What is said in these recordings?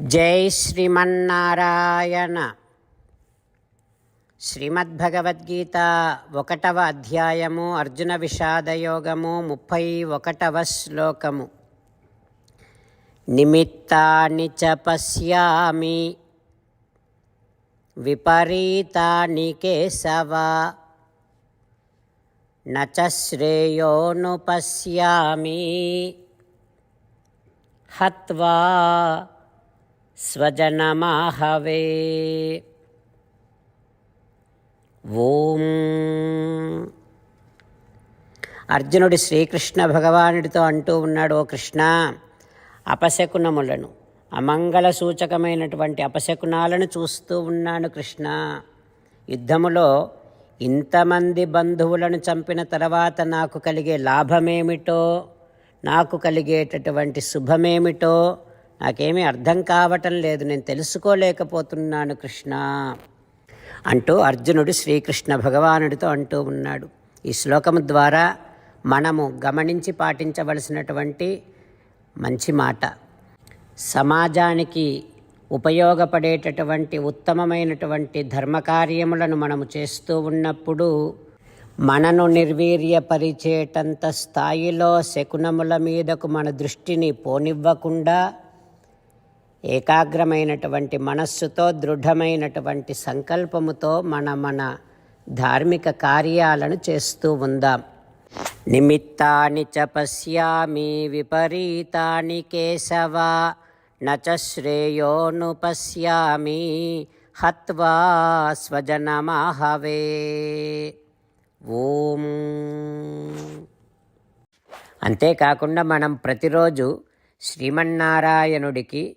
జై శ్రీమన్నారాయణ. శ్రీమద్భగవద్గీత ఒకటవ అధ్యాయము అర్జున విషాదయోగము ముప్పై ఒకటవ శ్లోకము. నిమిత్తాన్ని చ పశ్యామి విపరీతాని కేశవ నచ శ్రేయోను పశ్యామి హత్వా స్వజనమాహవే ఓం. అర్జునుడు శ్రీకృష్ణ భగవానుడితో అంటూ ఉన్నాడు ఓ కృష్ణ అపశకునములను అమంగళ సూచకమైనటువంటి అపశకునాలను చూస్తూ ఉన్నాను కృష్ణ. యుద్ధములో ఇంతమంది బంధువులను చంపిన తర్వాత నాకు కలిగే లాభమేమిటో నాకు కలిగేటటువంటి శుభమేమిటో నాకేమీ అర్థం కావటం లేదు. నేను తెలుసుకోలేకపోతున్నాను కృష్ణ అంటూ అర్జునుడు శ్రీకృష్ణ భగవానుడితో అంటూ ఉన్నాడు. ఈ శ్లోకము ద్వారా మనము గమనించి పాటించవలసినటువంటి మంచి మాట. సమాజానికి ఉపయోగపడేటటువంటి ఉత్తమమైనటువంటి ధర్మకార్యములను మనము చేస్తూ ఉన్నప్పుడు మనను నిర్వీర్యపరిచేటంత స్థాయిలో శకునముల మీదకు మన దృష్టిని పోనివ్వకుండా ఏకాగ్రమైనటువంటి మనస్సుతో దృఢమైనటువంటి సంకల్పముతో మన మన ధార్మిక కార్యాలను చేస్తూ ఉందాం. నిమిత్తాని చ పశ్యామి విపరీతాని కేశవ నచ శ్రేయోను పశ్యామి హత్వా స్వజనమాహవే. ఓం. అంతేకాకుండా మనం ప్రతిరోజు శ్రీమన్నారాయణుడికి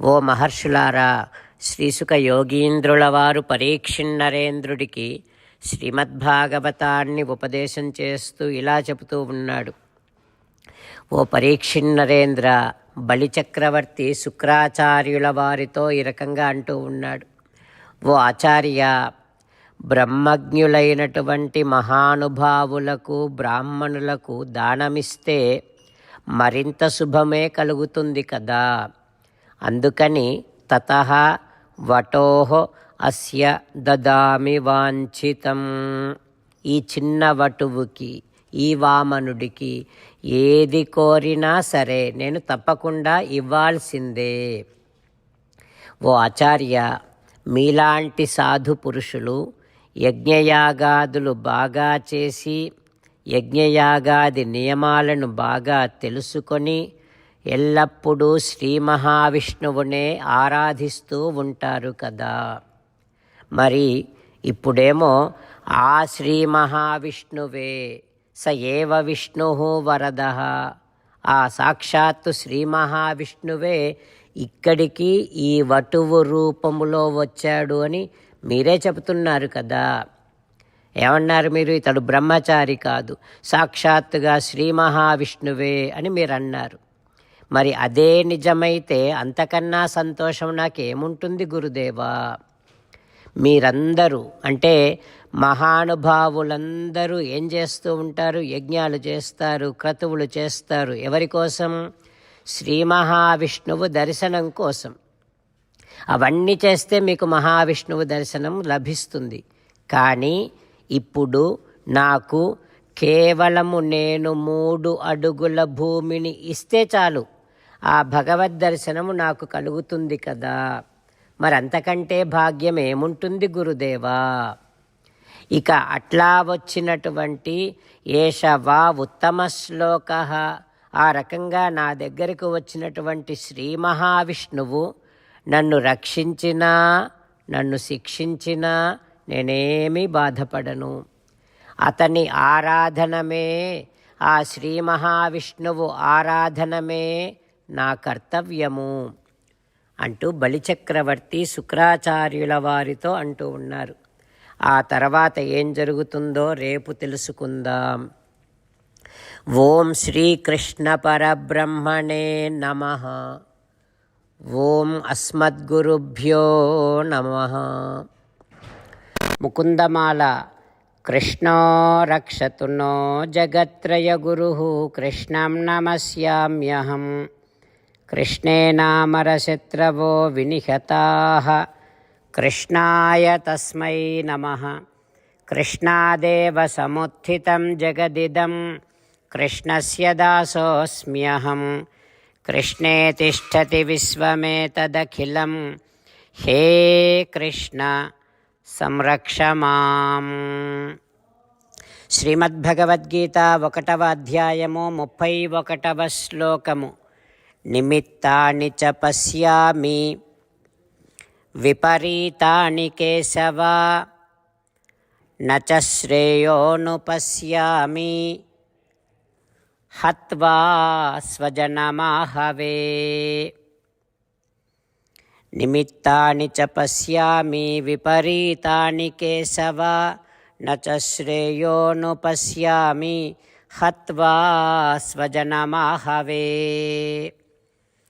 ఓ మహర్షులారా శ్రీసుక యోగీంద్రుల వారు పరీక్షిన్నరేంద్రుడికి శ్రీమద్భాగవతాన్ని ఉపదేశం చేస్తూ ఇలా చెబుతూ ఉన్నాడు. ఓ పరీక్షిన్నరేంద్ర బలిచక్రవర్తి శుక్రాచార్యుల వారితో ఈ రకంగా అంటూ ఉన్నాడు. ఓ ఆచార్య బ్రహ్మజ్ఞులైనటువంటి మహానుభావులకు బ్రాహ్మణులకు దానమిస్తే మరింత శుభమే కలుగుతుంది కదా. అందుకని తత వటోహ అస్య దదామి వాంఛితం. ఈ చిన్న వటువుకి ఈ వామనుడికి ఏది కోరినా సరే నేను తప్పకుండా ఇవ్వాల్సిందే. ఓ ఆచార్య మీలాంటి సాధు పురుషులు యజ్ఞయాగాదులు బాగా చేసి యజ్ఞయాగాది నియమాలను బాగా తెలుసుకొని ఎల్లప్పుడూ శ్రీ మహావిష్ణువునే ఆరాధిస్తూ ఉంటారు కదా. మరి ఇప్పుడేమో ఆ శ్రీ మహావిష్ణువే స ఏవ విష్ణు వరద. ఆ సాక్షాత్తు శ్రీ మహావిష్ణువే ఇక్కడికి ఈ వటువు రూపములో వచ్చాడు అని మీరే చెబుతున్నారు కదా. ఏమన్నారు మీరు? ఇతడు బ్రహ్మచారి కాదు సాక్షాత్తుగా శ్రీ మహావిష్ణువే అని మీరు అన్నారు మరి అదే నిజమైతే అంతకన్నా సంతోషం నాకేముంటుంది గురుదేవా? మీరందరూ అంటే మహానుభావులందరూ ఏం చేస్తూ ఉంటారు? యజ్ఞాలు చేస్తారు క్రతువులు చేస్తారు. ఎవరి కోసం? శ్రీ మహావిష్ణువు దర్శనం కోసం. అవన్నీ చేస్తే మీకు మహావిష్ణువు దర్శనం లభిస్తుంది. కానీ ఇప్పుడు నాకు కేవలము నేను మూడు అడుగుల భూమిని ఇస్తే చాలు. ఆ భగవద్ దర్శనము నాకు కలుగుతుంది కదా. మరి అంతకంటే భాగ్యం ఏముంటుంది గురుదేవా? ఇక అట్లా వచ్చినటువంటి ఏష వా ఉత్తమ శ్లోక. ఆ రకంగా నా దగ్గరకు వచ్చినటువంటి శ్రీ మహావిష్ణువు నన్ను రక్షించినా నన్ను శిక్షించినా నేనేమీ బాధపడను. అతని ఆరాధనమే ఆ శ్రీ మహావిష్ణువు ఆరాధనమే నా కర్తవ్యము అంటూ బలిచక్రవర్తి శుక్రాచార్యుల వారితో అంటూ ఉన్నారు. ఆ తర్వాత ఏం జరుగుతుందో రేపు తెలుసుకుందాం. ఓం శ్రీకృష్ణ పరబ్రహ్మణే నమ. ఓం అస్మద్గురుభ్యో నమ. ముకుందమాల కృష్ణో రక్షతునో జగత్రయ గురు. కృష్ణం నమస్యామ్యహం. కృష్ణేనామరశత్రవో వినిహతా కృష్ణాయ తస్మై నమ కృష్ణాదేవ సముత్థితం జగదిదం कृष्णस्य दासोऽस्म्यहं कृष्णे तिष्ठति विश्वमेतदखिलं हे कृष्ण సంరక్ష మాం శ్రీమద్భగవద్గీత ఒకటవ అధ్యాయము ముప్పై ఒకటవ శ్లోకము నిమిత్తాని చ పశ్యామి విపరీతాని కేశవ నచ శ్రేయోనుపశ్యామి హత్వా స్వజనమాహవే నిమిత్తాని చ పశ్యామి విపరీతాని కేశవ న చ శ్రేయోను పశ్యామి హత్వా స్వజనమాహవే